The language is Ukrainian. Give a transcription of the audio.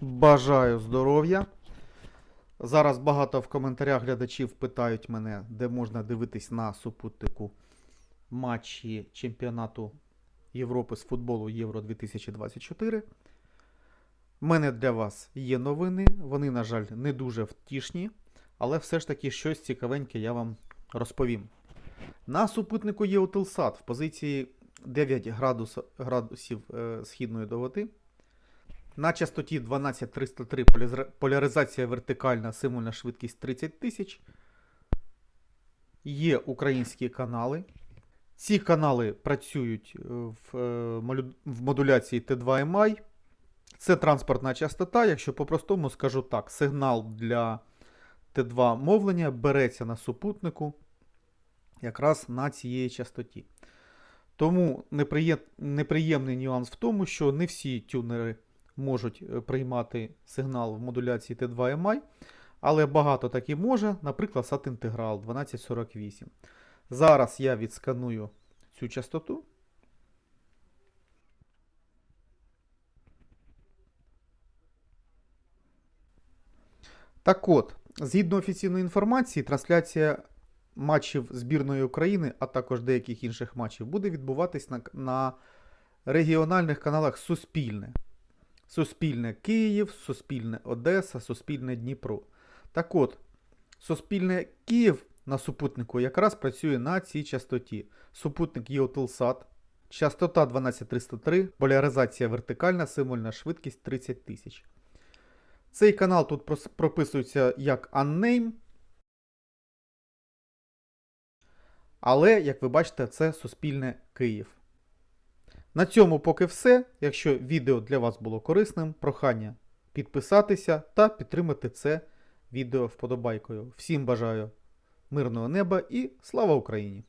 Бажаю здоров'я. Зараз багато в коментарях глядачів питають мене, де можна дивитись на супутнику матчі чемпіонату Європи з футболу Євро 2024. У мене для вас є новини. Вони, на жаль, не дуже втішні, але все ж таки щось цікавеньке я вам розповім. На супутнику є Утилсат в позиції 9 градус, градусів е, східної довготи. На частоті 12303 поляризація вертикальна, символьна швидкість 30 тисяч. Є українські канали. Ці канали працюють е, в, е, в модуляції T2MI. Це транспортна частота. Якщо по-простому скажу так, сигнал для Т2 мовлення береться на супутнику якраз на цієї частоті. Тому неприєм- неприємний нюанс в тому, що не всі тюнери можуть е, приймати сигнал в модуляції T2MI, але багато таки може, наприклад, SAT Integral 1248. Зараз я відсканую цю частоту. Так от, згідно офіційної інформації, трансляція матчів збірної України, а також деяких інших матчів, буде відбуватись на, на регіональних каналах Суспільне. Суспільне Київ, Суспільне Одеса, Суспільне Дніпро. Так от, Суспільне Київ на супутнику якраз працює на цій частоті. Супутник Єотилсат, частота 12303, поляризація вертикальна, символьна швидкість 30 тисяч. Цей канал тут прописується як Unname. Але, як ви бачите, це Суспільне Київ. На цьому поки все. Якщо відео для вас було корисним, прохання підписатися та підтримати це відео вподобайкою. Всім бажаю мирного неба і слава Україні!